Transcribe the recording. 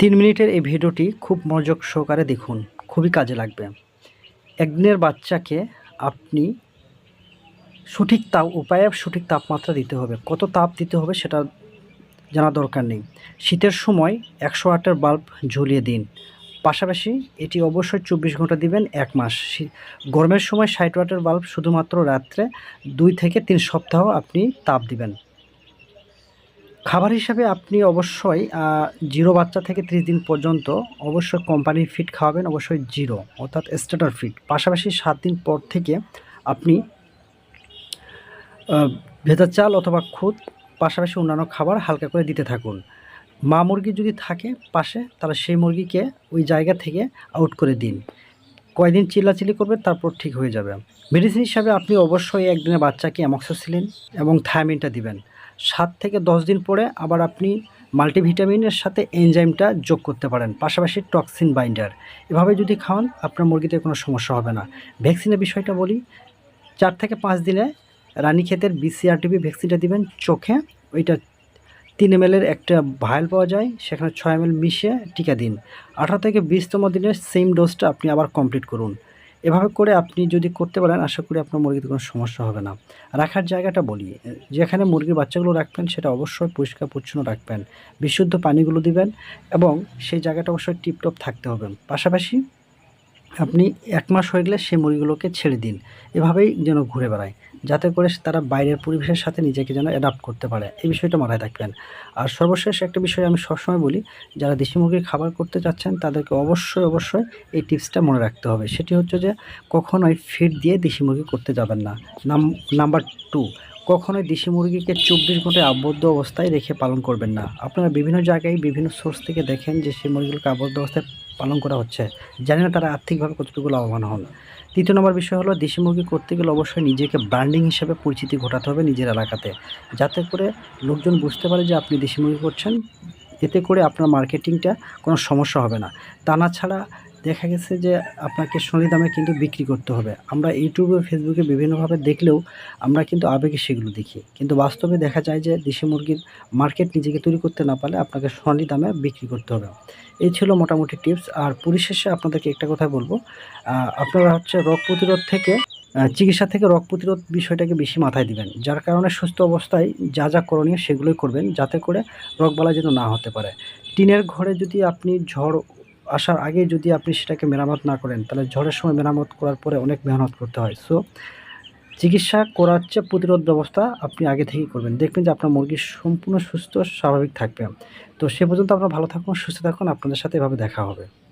তিন মিনিটের এই ভিডিওটি খুব মনোযোগ সহকারে দেখুন, খুবই কাজে লাগবে। একদিনের বাচ্চাকে আপনি সঠিক তাপ, উপায়ে সঠিক তাপমাত্রা দিতে হবে। কত তাপ দিতে হবে সেটা জানা দরকার নেই। শীতের সময় একশো আটের বাল্ব ঝুলিয়ে দিন। পাশাপাশি এটি অবশ্যই চব্বিশ ঘণ্টা দিবেন এক মাস। গরমের সময় ষাট ওয়াটের বাল্ব শুধুমাত্র রাত্রে দুই থেকে তিন সপ্তাহ আপনি তাপ দিবেন। খাবার হিসাবে আপনি অবশ্যই জিরো বাচ্চা থেকে ত্রিশ দিন পর্যন্ত অবশ্যই কোম্পানির ফিড খাওয়াবেন, অবশ্যই জিরো, অর্থাৎ স্টার্টার ফিড পাশাপাশি সাত দিন পর থেকে আপনি ভেজা চাল অথবা খুদ, পাশাপাশি অন্যান্য খাবার হালকা করে দিতে থাকুন। মা মুরগি যদি থাকে পাশে, তাহলে সেই মুরগিকে ওই জায়গা থেকে আউট করে দিন। কয়দিন চিল্লাচিল্লি করবে তারপর ঠিক হয়ে যাবে। মেডিসিন হিসাবে আপনি অবশ্যই একদিনের বাচ্চাকে অ্যামক্সোসিলিন এবং থায়ামিনটা দিবেন। সাত থেকে দশ দিন পরে আবার আপনি মাল্টিভিটামিনের সাথে এনজাইমটা যোগ করতে পারেন, পাশাপাশি টক্সিন বাইন্ডার এভাবে যদি খাওয়ান, আপনার মুরগিতে কোনো সমস্যা হবে না। ভ্যাকসিনের বিষয়টা বলি, চার থেকে পাঁচ দিনে রানীক্ষেতের বিসিআরটিবি ভ্যাকসিনটা দিবেন চোখে, ওইটা তিন এম একটা ভায়াল পাওয়া যায়, সেখানে ছয় এম মিশিয়ে টিকা দিন। আঠারো থেকে বিশতম দিনের সেম ডোজটা আপনি আবার কমপ্লিট করুন। এভাবে করে আপনি যদি করতে পারেন, আশা করি আপনার মুরগিতে কোনো সমস্যা হবে না। রাখার জায়গাটা বলি, যেখানে মুরগির বাচ্চাগুলো রাখবেন, সেটা অবশ্যই পরিষ্কার, পরিচ্ছন্ন রাখবেন। বিশুদ্ধ পানিগুলো দিবেন এবং সেই জায়গাটা অবশ্যই টিপটপ থাকতে হবে। পাশাপাশি আপনি এক মাস হয়ে গেলে সেই মুরগিগুলোকে ছেড়ে দিন। এভাবেই যেন ঘুরে বেড়ায়। যাতে করে তারা বাইরের পরিবেশের সাথে নিজেকে যেন অ্যাডাপ্ট করতে পারে। এই বিষয়টা মাথায় রাখবেন। আর সর্বশেষ একটা বিষয় আমি সবসময় বলি, যারা দেশি মুরগির খাবার করতে চাচ্ছেন, তাদেরকে অবশ্যই অবশ্যই এই টিপসটা মনে রাখতে হবে। সেটি হচ্ছে যে, কখনোই ফিড দিয়ে দেশি মুরগি করতে যাবেন না। নাম্বার টু কখনোই দেশি মুরগিকে চব্বিশ ঘন্টায় আবদ্ধ অবস্থায় রেখে পালন করবেন না। আপনারা বিভিন্ন জায়গায় বিভিন্ন সোর্স থেকে দেখেন যে সেই মুরগিগুলোকে আবদ্ধ অবস্থায় পালন করা হচ্ছে। জানি না তারা আর্থিকভাবে কতটুকু লাভবান হন। তৃতীয় নম্বর বিষয় হলো, দেশি মুরগি করতে গেলে অবশ্যই নিজেকে ব্র্যান্ডিং হিসেবে পরিচিতি ঘটাতে হবে নিজের এলাকাতে। যাতে করে লোকজন বুঝতে পারে যে আপনি দেশি মুরগি করছেন, এতে করে আপনার মার্কেটিংটা কোনো সমস্যা হবে না। তা না ছাড়া দেখা গেছে যে আপনাকে সোনালি দামে কিন্তু বিক্রি করতে হবে। আমরা ইউটিউবে ফেসবুকে বিভিন্নভাবে দেখলেও আমরা কিন্তু আবেগে সেগুলো দেখি। কিন্তু বাস্তবে দেখা যায় যে দেশি মুরগির মার্কেট নিজেকে তৈরি করতে না পারলে আপনাকে সোনালি দামে বিক্রি করতে হবে। এই ছিল মোটামুটি টিপস আর পরিশেষে আপনাদেরকে একটা কথা বলব। আপনারা হচ্ছে রোগ প্রতিরোধ থেকে চিকিৎসা থেকে রোগ প্রতিরোধ বিষয়টাকে বেশি মাথায় দিবেন। যার কারণে সুস্থ অবস্থায় যা যা করণীয় সেগুলোই করবেন। যাতে করে রোগবালাই যেন না হতে পারে। টিনের ঘরে যদি আপনি ঝড় আসার আগে যদি আপনি সেটাকে মেরামত না করেন, তাহলে ঝড়ের সময় মেরামত করার পরে অনেক মেহনত করতে হয়। সো চিকিৎসা করার চেয়ে প্রতিরোধ ব্যবস্থা আপনি আগে থেকেই করবেন। দেখবেন যে আপনার মুরগি সম্পূর্ণ সুস্থ, স্বাভাবিক থাকবে। তো সে পর্যন্ত আপনারা ভালো থাকুন, সুস্থ থাকুন। আপনাদের সাথে এভাবে দেখা হবে।